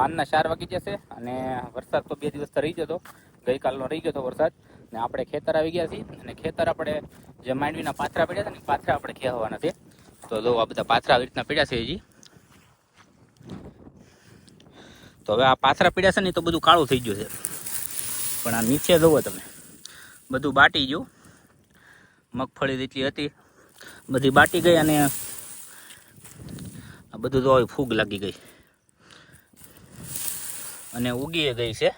સાંજના ચાર વાગી જશે અને વરસાદ તો બે દિવસ રહી ગયો હતો. ગઈકાલનો રહી ગયો હતો વરસાદ. ને આપણે ખેતર આવી ગયા છીએ અને ખેતર આપણે જે માંડવીના પાથરા પડ્યા હતા ને પાથરા આપણે ખેવાના છે. તો જો આ બધા પાથરા આવી રીતના પડ્યા છે હજી. તો હવે આ પાથરા પડ્યા છે ને તો બધું કાળું થઈ ગયું છે. પણ આ નીચે જુઓ તમે. બધું બાટી ગયું. મગફળી જેટલી હતી. બધી બાટી ગઈ અને આ બધું તો ફૂગ લાગી ગઈ. અને ઉગી ગઈ છે.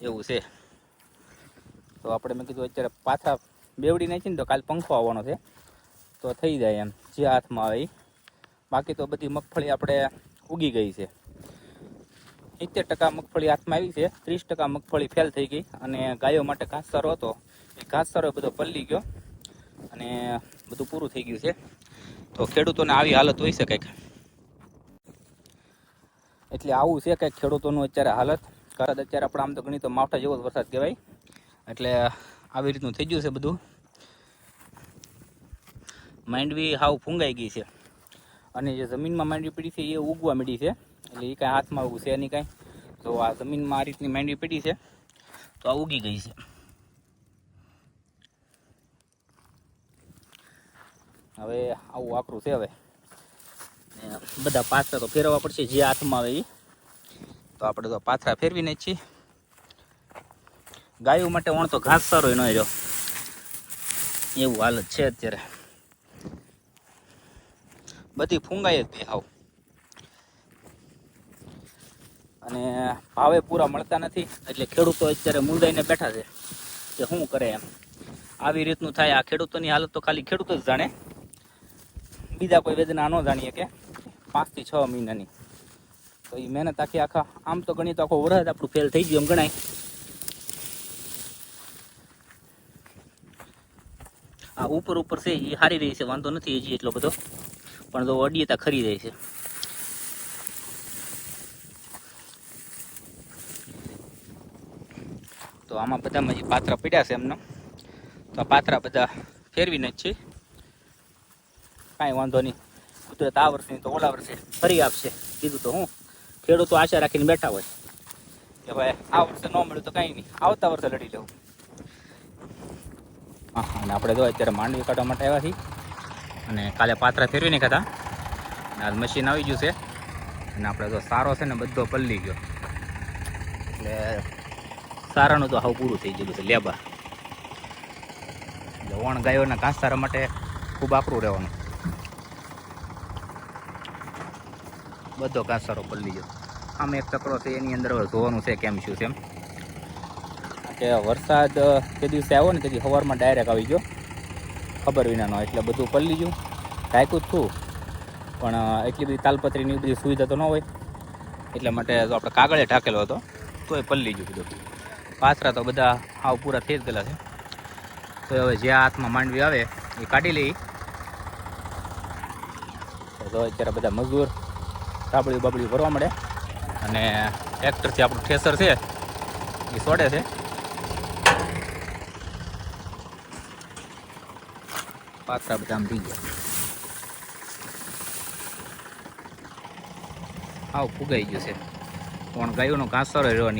એવું છે. તો આપણે મેં કીધું અત્યારે પાછા બેવડી નાખીને તો કાલ પંખો આવવાનો છે. તો થઈ જાય એમ, જે હાથમાં આવે. બાકી તો બધી મગફળી આપણે ઉગી ગઈ છે. સિત્તેર ટકા મગફળી હાથમાં આવી છે, ત્રીસ ટકા મગફળી ફેલ થઈ ગઈ અને ગાયો માટે ઘાસચારો હતો. એ ઘાસચારો બધો પલ્લી ગયો અને બધું પૂરું થઈ ગયું છે. તો ખેડૂતોને આવી હાલત હોઈ શકે એટલે આવું છે કંઈક ખેડૂતોનું અત્યારે હાલત. કદાચ અત્યારે આપણે આમ તો ગણી તો માવઠા જેવો જ વરસાદ કહેવાય. એટલે આવી રીતનું થઈ ગયું છે બધું. માંડવી હાવ ફૂંગાઈ ગઈ છે. અને જે જમીનમાં માંડવી પડી છે એ ઉગવા માંડી છે. એટલે એ કાંઈ હાથમાં ઉગશે નહીં કાંઈ. તો આ જમીનમાં આ રીતની માંડવી પડી છે. તો આ ઉગી ગઈ છે. હવે આવું આકરું છે હવે. બધા પાથરા તો ફેરવવા પડશે, જે હાથમાં આવે એ તો આપણે તો પાથરા ફેરવીને છીએ ગાયો માટે વણ તો ઘાસ સારો ન જો એવું હાલત છે અત્યારે. બધી ફૂંગાઈ જ હાવ. અને ભાવે પૂરા મળતા નથી, એટલે ખેડૂતો અત્યારે મુંદાઈને બેઠા છે. કે શું કરે એમ. આવી રીતનું થાય, આ ખેડૂતોની હાલત તો ખાલી ખેડૂત જ જાણે. બીજા કોઈ વેદના ન જાણીએ કે. પાંચથી છ મહિનાની. તો એ મહેનત આખી આખા આમ તો ગણી તો આખો વરસાદ આપણું ફેલ થઈ ગયું એમ ગણાય. આ ઉપર ઉપર છે એ હારી રહી છે, વાંધો નથી હજી એટલો બધો. પણ જો અડીએ ત્યાં ખરી જાય છે. તો આમાં બધામાં હજી પાત્રા પડ્યા છે એમને, તો આ પાત્રા બધા ફેરવીને જ છે. કાંઈ વાંધો નહીં. કુદરત આ વર્ષની તો ઓલા વર્ષે ફરી આપશે. કીધું તો હું. ખેડૂતો આશા રાખીને બેઠા હોય. કે ભાઈ આ વર્ષે ન મળ્યું તો કાંઈ નહીં. આવતા વર્ષે લડી લેવું. હા અને આપણે જો અત્યારે માંડવી કાઢવા માટે આવ્યા છીએ. અને કાલે પાત્રા ફેરવી નહીં ખાતા અને આજ મશીન આવી ગયું છે. અને આપણે જો સારો છે ને બધો પલ્લી ગયો. એટલે સારાનું તો હાવ પૂરું થઈ ગયું છે, લેબર. એટલે વણ ગાયોના ઘાસચારા માટે ખૂબ આકરું રહેવાનું. બધો ઘાસચારો પલ્લી ગયો. આમ એક ચક્રો છે, એની અંદર ધોવાનું છે કેમ શું છે એમ. કે વરસાદ તે દિવસે આવ્યો ને તેથી સવારમાં ડાયરેક્ટ આવી ગયો. ખબર વિનાનો એટલે બધું પલ્લી ગયું રાખ્યું જ છું. પણ એટલી બધી તાલપત્રીની બધી સુવિધા તો ન હોય. એટલા માટે તો આપણે કાગળે ઢાંકેલો હતો, તોય પલ્લી ગયું બધું. પાથરા તો બધા આવ પૂરા થઈ જ ગયેલા છે. તો હવે જે હાથમાં માંડવી આવે, એ કાઢી લઈ તો અત્યારે બધા મજૂર તાબડી બાબડી ભરવા મળે. અને ટ્રેક્ટરથી આપણું ઠેસર છે, એ સોડે છે. પાત્રા બધા આમ થઈ ગયા ફુગાઈ ગયું છે. પણ ગાયોનો ઘાસરો રહ્યો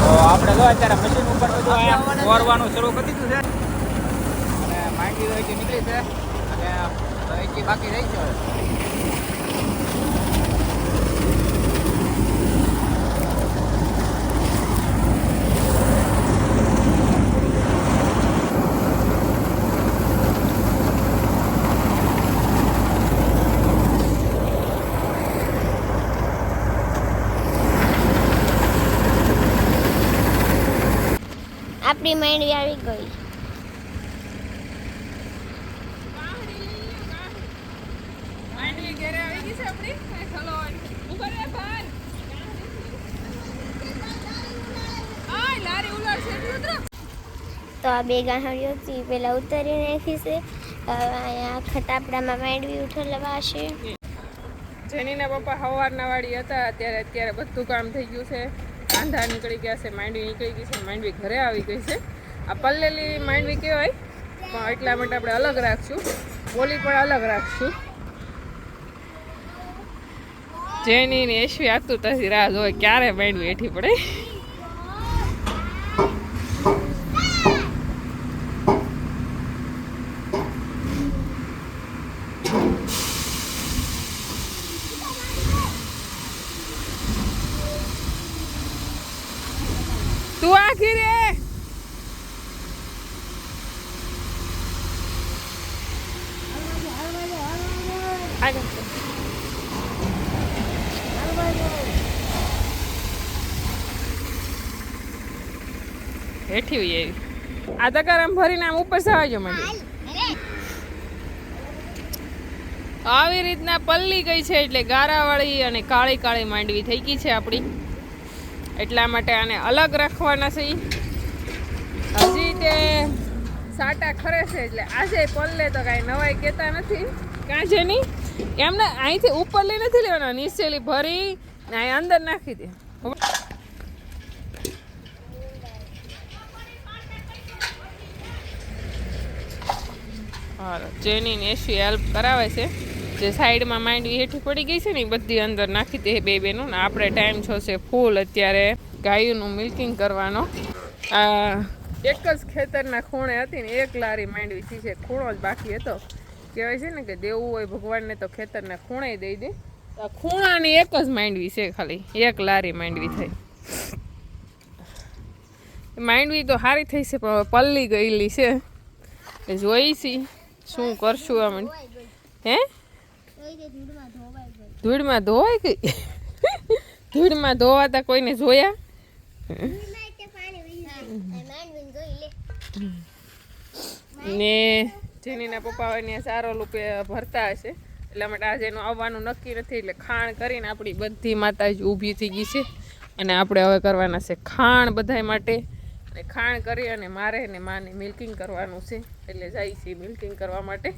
તો આપણે જો અત્યારે મશીન ઉપર બધું ફોરવાનું શરૂ કરી દીધું છે. અને માહિતી હોય કે નીકળી છે. અને અહીંથી બાકી રહી છે. આપણી માંડવી આવી ગઈ માંડવી છે આપણી? ચલો લારી તો આ બે ગાંઠડીઓ હતી પેલા ઉતારી નાખી છે. હવે અહીંયા ખટાપડામાં માંડવી ઉઠલવાશે જેનીના પપ્પા સવારના વાળી હતા અત્યારે અત્યારે બધું કામ થઈ ગયું છે. કાંધા નીકળી ગયા છે માંડવી નીકળી ગઈ છે માંડવી ઘરે આવી ગઈ છે. આ પલ્લેલી માંડવી કહેવાય. પણ એટલા માટે આપણે અલગ રાખશું. બોલી પણ અલગ રાખશું. જેની ને એશવી આતુરતાથી રાહ જોવે ક્યારે માંડવી એઠી પડે. તું આખી રે ચાલ. હેઠી હોય આ તકાર આમ ભરીને આમ ઉપર સવાજો માંડી આવી રીતના પલ્લી ગઈ છે એટલે ગારાવાળી અને કાળી કાળી માંડવી થઈ ગઈ છે આપણી. એટલા માટે આને અલગ રાખવાના છે. હજી તે સાટા ખરે છે એટલે આજે પલ્લે તો કાંઈ નવાઈ કહેતા નથી. કાં છે નહીં એમને અહીંથી ઉપર લઈ નથી લેવાના, નીચેલી ભરી અહીં અંદર નાખી દે. જેની એસી હેલ્પ કરાવે છે. જે સાઈડમાં માંડવી હેઠી પડી ગઈ છે ને, એ બધી અંદર નાખી દે બે બેનું. ને આપણે ટાઈમ છો છે ફૂલ. અત્યારે ગાયોનું મિલ્કિંગ કરવાનો. આ એક જ ખેતરના ખૂણે હતી ને, એક લારી માંડવી થી છે. ખૂણો જ બાકી હતો. કહેવાય છે ને કે દેવું હોય ભગવાનને તો ખેતરના ખૂણે દઈ દે. આ ખૂણાની એક જ માંડવી છે ખાલી. એક લારી માંડવી થઈ. માંડવી તો સારી થઈ છે, પણ પલ્લી ગયેલી છે. જોઈ છી. શું કરશું અમે હે? ધૂળમાં ધોવાઈ ગઈ ધૂળમાં ધોવાતા કોઈને જોયા? ને જેનીના પપ્પા હોય સારો રૂપે ભરતા હશે. એટલા માટે આજે એનું આવવાનું નક્કી નથી, એટલે ખાણ કરીને આપણી બધી માતાજી ઊભી થઈ ગઈ છે. અને આપણે હવે કરવાના છે ખાણ બધાય માટે. ખાણ કરી અને મારે ને માને મિલ્કિંગ કરવાનું છે. એટલે જાય છે મિલ્કિંગ કરવા માટે.